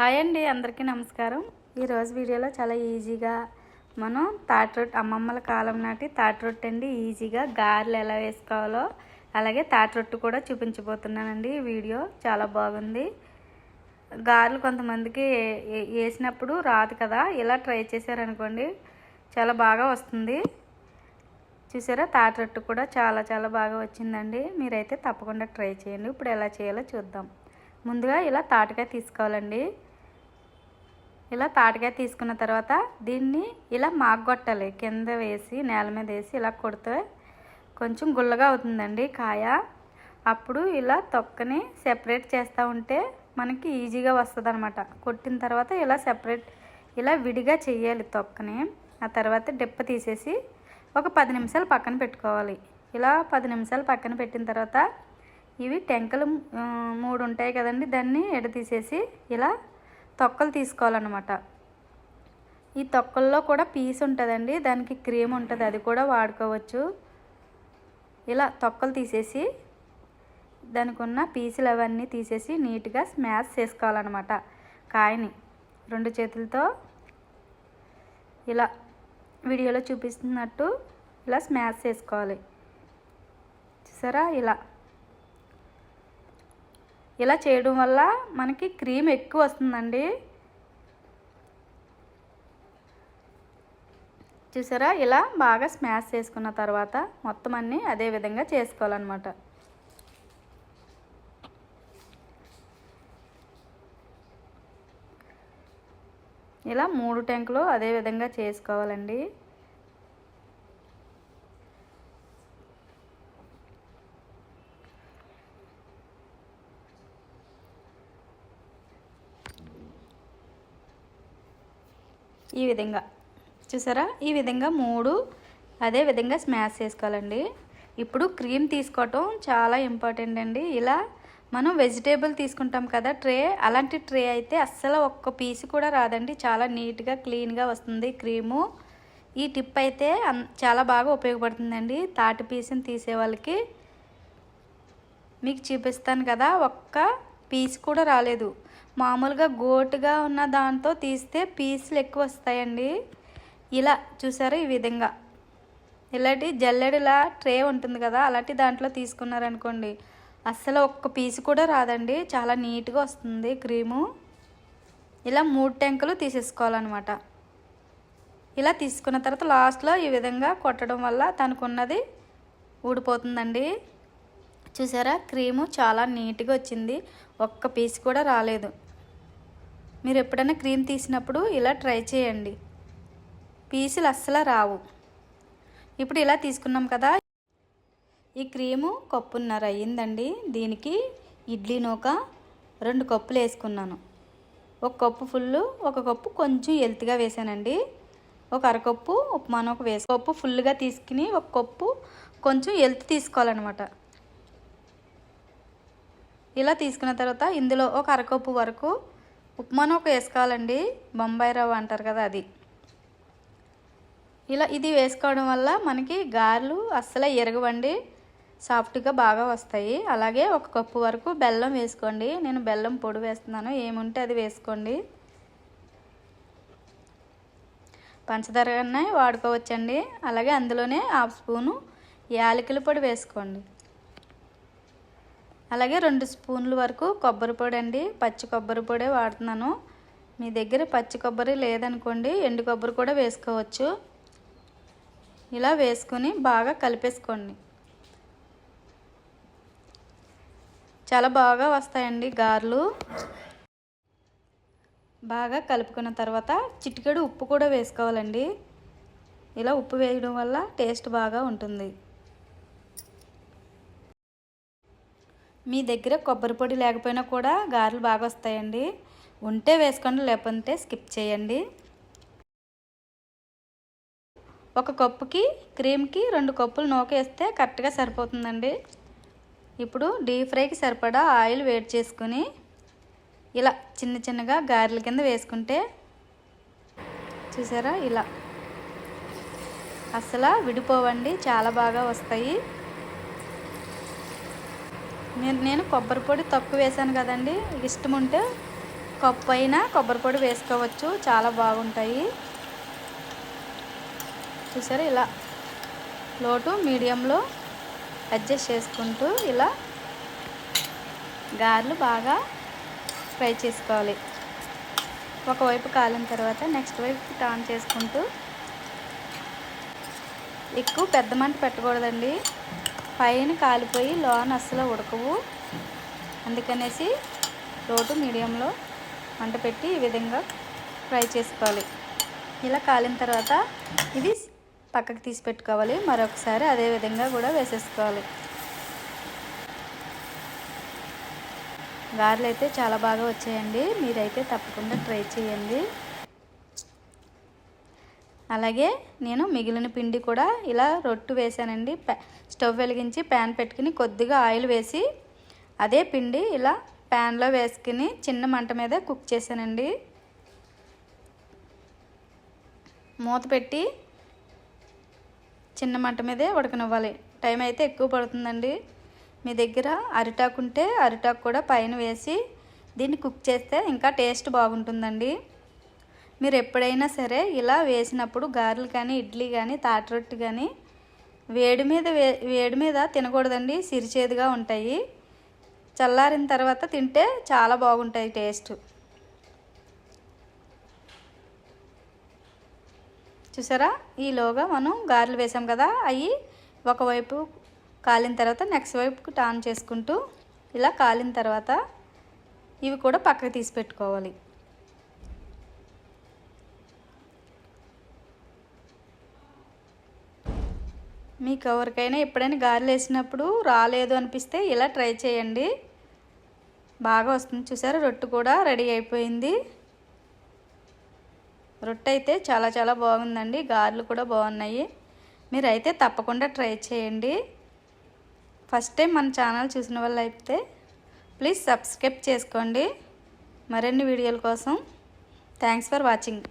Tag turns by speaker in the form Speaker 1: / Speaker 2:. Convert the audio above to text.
Speaker 1: Hi అండి అందరికీ నమస్కారం. ఈరోజు వీడియోలో చాలా ఈజీగా మనం తాటి రొట్టె అమ్మమ్మల కాలం నాటి తాటి రొట్టె అండి ఈజీగా గారెలు ఎలా వేసుకోవాలో అలాగే తాటి రొట్టె కూడా చూపించబోతున్నానండి. ఈ వీడియో చాలా బాగుంది. గారెలు కొంతమందికి వేసినప్పుడు రాదు కదా ఇలా ట్రై చేశారనుకోండి చాలా బాగా వస్తుంది. చూసారా తాటి రొట్టె కూడా చాలా చాలా బాగా వచ్చిందండి. మీరైతే తప్పకుండా ట్రై చేయండి. ఇప్పుడు ఎలా చేయాలో చూద్దాం. ముందుగా ఇలా తాటికాయ తీసుకోవాలండి. ఇలా తాటికాయ తీసుకున్న తర్వాత దీన్ని ఇలా మాగ్గొట్టాలి. కింద వేసి నేల మీద వేసి ఇలా కొడితే కొంచెం గుల్లగా అవుతుందండి కాయ. అప్పుడు ఇలా తొక్కని సెపరేట్ చేస్తూ ఉంటే మనకి ఈజీగా వస్తుంది అనమాట కొట్టిన తర్వాత ఇలా సెపరేట్ ఇలా విడిగా చేయాలి తొక్కని. ఆ తర్వాత డిప్ప తీసేసి ఒక పది నిమిషాలు పక్కన పెట్టుకోవాలి. ఇలా పది నిమిషాలు పక్కన పెట్టిన తర్వాత ఇవి టెంకలు మూడు ఉంటాయి కదండి దాన్ని ఎడతీసేసి ఇలా తొక్కలు తీసుకోవాలన్నమాట. ఈ తొక్కల్లో కూడా పీస్ ఉంటుందండి. దానికి క్రీమ్ ఉంటుంది. అది కూడా వాడుకోవచ్చు. ఇలా తొక్కలు తీసేసి దానికి ఉన్న పీసులు అవన్నీ తీసేసి నీట్గా స్మాష్ చేసుకోవాలన్నమాట. కాయని రెండు చేతులతో ఇలా వీడియోలో చూపిస్తున్నట్టు ఇలా స్మాష్ చేసుకోవాలి. చూసారా? ఇలా ఇలా చేయడం వల్ల మనకి క్రీమ్ ఎక్కువ వస్తుందండి. చూసారా? ఇలా బాగా స్మాష్ చేసుకున్న తర్వాత మొత్తం అన్నీ అదే విధంగా చేసుకోవాలన్నమాట. ఇలా మూడు ట్యాంకులు అదే విధంగా చేసుకోవాలండి. ఈ విధంగా. చూసారా? ఈ విధంగా మూడు అదే విధంగా స్మాష్ చేసుకోవాలండి. ఇప్పుడు క్రీమ్ తీసుకోవటం చాలా ఇంపార్టెంట్ అండి. ఇలా మనం వెజిటేబుల్ తీసుకుంటాం కదా ట్రే అలాంటి ట్రే అయితే అస్సలు ఒక్క పీస్ కూడా రాదండి. చాలా నీట్గా క్లీన్గా వస్తుంది క్రీము ఈ టిప్ అయితే చాలా బాగా ఉపయోగపడుతుందండి. తాటి పీసుని తీసే వాళ్ళకి. మీకు చూపిస్తాను కదా ఒక్క పీస్ కూడా రాలేదు. మామూలుగా గోటుగా ఉన్న దాంతో తీస్తే పీసులు ఎక్కువ వస్తాయండి. ఇలా చూసారు ఈ విధంగా? ఇలాంటి జల్లెడిలా ట్రే ఉంటుంది కదా అలాంటి దాంట్లో తీసుకున్నారనుకోండి అస్సలు ఒక్క పీస్ కూడా రాదండి. చాలా నీట్గా వస్తుంది క్రీము. ఇలా మూడు ట్యాంకులు తీసేసుకోవాలన్నమాట. ఇలా తీసుకున్న తర్వాత లాస్ట్లో ఈ విధంగా కొట్టడం వల్ల తనకున్నది ఊడిపోతుందండి. చూసారా? క్రీము చాలా నీట్గా వచ్చింది. ఒక్క పీస్ కూడా రాలేదు. మీరు ఎప్పుడైనా క్రీమ్ తీసినప్పుడు ఇలా ట్రై చేయండి. పీసులు అస్సలు రావు. ఇప్పుడు ఇలా తీసుకున్నాం కదా. ఈ క్రీము కప్పున్నర అయ్యిందండి. దీనికి ఇడ్లీ నూక రెండు కప్పులు వేసుకున్నాను. ఒక కప్పు ఫుల్ ఒక కప్పు కొంచెం ఎల్తిగా వేసానండి. ఒక అరకప్పు ఉప్మా నూక వేసి కప్పు ఫుల్గా తీసుకుని ఒక కప్పు కొంచెం ఎల్త్ తీసుకోవాలన్నమాట. ఇలా తీసుకున్న తర్వాత ఇందులో ఒక అరకప్పు వరకు ఉప్మాను ఒక వేసుకోవాలండి. బొంబాయి రవ్వ అంటారు కదా అది. ఇలా ఇది వేసుకోవడం వల్ల మనకి గారెలు అస్సలు ఎరగవండి. సాఫ్ట్గా బాగా వస్తాయి. అలాగే ఒక కప్పు వరకు బెల్లం వేసుకోండి. నేను బెల్లం పొడి వేస్తున్నాను. ఏముంటే అది వేసుకోండి. పంచదార కన్నా వాడుకోవచ్చండి. అలాగే అందులోనే హాఫ్ స్పూను యాలకుల పొడి వేసుకోండి. అలాగే రెండు స్పూన్ల వరకు కొబ్బరి పొడి అండి. పచ్చి కొబ్బరి పొడే వాడుతున్నాను. మీ దగ్గర పచ్చి కొబ్బరి లేదనుకోండి ఎండు కొబ్బరి కూడా వేసుకోవచ్చు. ఇలా వేసుకొని బాగా కలిపేసుకోండి. చాలా బాగా వస్తాయండి గారెలు. బాగా కలుపుకున్న తర్వాత చిటికెడు ఉప్పు కూడా వేసుకోవాలండి. ఇలా ఉప్పు వేయడం వల్ల టేస్ట్ బాగా ఉంటుంది. మీ దగ్గర కొబ్బరి పొడి లేకపోయినా కూడా గారెలు బాగా వస్తాయండి. ఉంటే వేసుకోండి లేకపోతే స్కిప్ చేయండి. ఒక కప్పుకి క్రీమ్కి రెండు కప్పులు నూక వేస్తే కరెక్ట్గా సరిపోతుందండి. ఇప్పుడు డీప్ ఫ్రైకి సరిపడా ఆయిల్ వేడి చేసుకుని ఇలా చిన్న చిన్నగా గారెల కింద వేసుకుంటే చూసారా? ఇలా. అసలు విడిపోవండి చాలా బాగా వస్తాయి. నేను నేను కొబ్బరి పొడి తక్కువ వేసాను కదండి. ఇష్టం ఉంటే కప్పు అయినా కొబ్బరి పొడి వేసుకోవచ్చు. చాలా బాగుంటాయి. చూసారు ఇలా లోటు మీడియంలో అడ్జస్ట్ చేసుకుంటూ ఇలా గారెలు బాగా ఫ్రై చేసుకోవాలి. ఒకవైపు కాలిన తర్వాత నెక్స్ట్ వైపు టర్న్ చేసుకుంటూ ఎక్కువ పెద్ద మంట పెట్టకూడదండి. పైన కాలిపోయి లోన అస్సలు ఉడకవు. అందుకనేసి లోటు మీడియంలో వంట పెట్టి ఈ విధంగా ఫ్రై చేసుకోవాలి. ఇలా కాలిన తర్వాత ఇది పక్కకు తీసి పెట్టుకోవాలి. మరొకసారి అదే విధంగా కూడా వేసేసుకోవాలి. గారెలు అయితే చాలా బాగా వచ్చాయండి. మీరైతే తప్పకుండా ట్రై చేయండి. అలాగే నేను మిగిలిన పిండి కూడా ఇలా రొట్టు వేసానండి స్టవ్ వెలిగించి ప్యాన్ పెట్టుకుని కొద్దిగా ఆయిల్ వేసి అదే పిండి ఇలా ప్యాన్లో వేసుకుని చిన్న మంట మీద కుక్ చేశానండి. మూత పెట్టి చిన్న మంట మీదే ఉడకనివ్వాలి. టైం అయితే ఎక్కువ పడుతుందండి. మీ దగ్గర అరిటాకు ఉంటే అరిటాకు కూడా పైన వేసి దీన్ని కుక్ చేస్తే ఇంకా టేస్ట్ బాగుంటుందండి. మీరు ఎప్పుడైనా సరే ఇలా వేసినప్పుడు గారెలు కానీ ఇడ్లీ కానీ తాటరొట్టు కానీ వేడి మీద వే వేడి మీద తినకూడదండి. సిరిచేదుగా ఉంటాయి. చల్లారిన తర్వాత తింటే చాలా బాగుంటాయి టేస్ట్. చూసారా? ఈలోగా మనం గారెలు వేసాం కదా అవి ఒకవైపు కాలిన తర్వాత నెక్స్ట్ వైపుకి టర్న్ చేసుకుంటూ ఇలా కాలిన తర్వాత ఇవి కూడా పక్కకు తీసి పెట్టుకోవాలి. మీకు ఎవరికైనా ఎప్పుడైనా గారెలు వేసినప్పుడు రాలేదు అనిపిస్తే ఇలా ట్రై చేయండి. బాగా వస్తుంది. చూసారు? రొట్టు కూడా రెడీ అయిపోయింది. రొట్టె అయితే చాలా చాలా బాగుందండి. గారెలు కూడా బాగున్నాయి. మీరైతే తప్పకుండా ట్రై చేయండి. ఫస్ట్ టైం మన ఛానల్ చూసిన వాళ్ళు అయితే ప్లీజ్ సబ్స్క్రైబ్ చేసుకోండి. మరిన్ని వీడియోల కోసం థ్యాంక్స్ ఫర్ వాచింగ్.